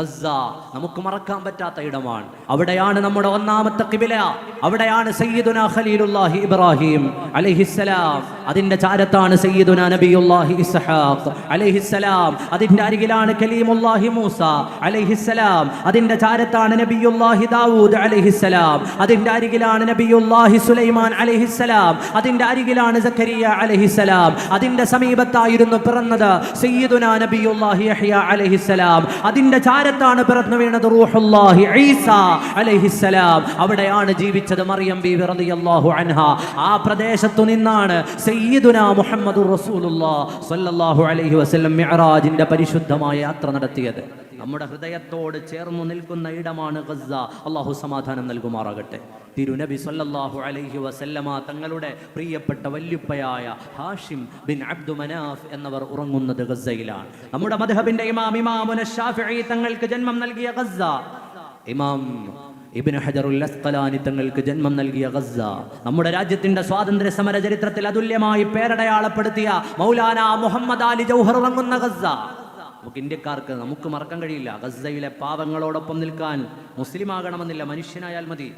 ഗസ്സ നമുക്ക് മറക്കാൻ പറ്റാത്ത ഇടമാണ്. അവിടെയാണ് നമ്മുടെ ഒന്നാമത്തെ കിബില. അവിടെയാണ് സയ്യിദുന ഖലീലുല്ലാഹി ഇബ്രാഹിം അലൈഹിസ്സലാം. അതിന്റെ ചാരത്താണ് സയ്യിദുന നബിയുല്ലാഹി ഇസ്ഹാഖ്. അലൈഹിസ്സലാം അതിന്റെ അരികിലാണ് കലീമുല്ലാഹി മൂസ. അലൈഹിസ്സലാം അതിന്റെ ചാരത്താണ് നബിയുല്ലാഹി ദാവൂദ് അലൈഹിസ്സലാം അതിന്റെ അരികിലാണ് നബിയുല്ലാഹി സുലൈമാൻ അലൈഹിസ്സലാം അതിന്റെ അരികിലാണ് സക്കരിയ അലൈഹിസ്സലാം അതിന്റെ സമീപത്തായിരുന്നു പിറന്നത് സയ്യിദുന നബിയുല്ലാഹി യഹ്യ അലൈഹിസ്സലാം അതിന്റെ ചാരത്താണ് പിറന്നു വീണത് റൂഹുല്ലാഹി ഈസ അലൈഹിസ്സലാം അവിടെയാണ് ജീവിച്ചത് മറിയം ബി റളിയല്ലാഹു അൻഹ. ആ പ്രദേശത്തു നിന്നാണ് സയ്യിദുന മുഹമ്മദുർ റസൂലുള്ളാഹ് സ്വല്ലല്ലാഹു അലൈഹി വസല്ലം മിഅ്റാജിന്റെ പരിശുദ്ധമായ യാത്ര നടത്തിയത്. നമ്മുടെ ഹൃദയത്തോട് ചേർന്നു നിൽക്കുന്ന ഇടമാണ് ഗസ്സ. അള്ളാഹു സമാധാനം നൽകുമാറാകട്ടെ. തിരുനബി സല്ലല്ലാഹു അലൈഹി വസല്ലമ തങ്ങളുടെ പ്രിയപ്പെട്ട വല്യുപ്പയായ ഹാഷിം ബിൻ അബ്ദു മനാഫ് എന്നവർ ഉറങ്ങുന്നത് ഗസ്സയിലാണ്. നമ്മുടെ മദ്ഹബിന്റെ ഇമാം ഇമാമുന ഷാഫിഈ തങ്ങൾക്ക് ജന്മം നൽകിയ ഗസ്സ. ഇമാം ഇബ്നു ഹജറുൽ അസ്കലാനി തങ്ങൾക്ക് ജന്മം നൽകിയ ഗസ്സ. നമ്മുടെ രാജ്യത്തിന്റെ സ്വാതന്ത്ര്യ സമര ചരിത്രത്തിൽ അതുല്യമായി പേരടയാളപ്പെടുത്തിയ മൗലാന മുഹമ്മദ് അലി ജൗഹർ ഇറങ്ങുന്ന ഗസ്സ. നമുക്ക് ഇന്ത്യക്കാർക്ക് നമുക്ക് മറക്കാൻ കഴിയില്ല. ഗസ്സയിലെ പാവങ്ങളോടൊപ്പം നിൽക്കാൻ മുസ്ലിം ആകണമെന്നില്ല മനുഷ്യനായാൽ മതി.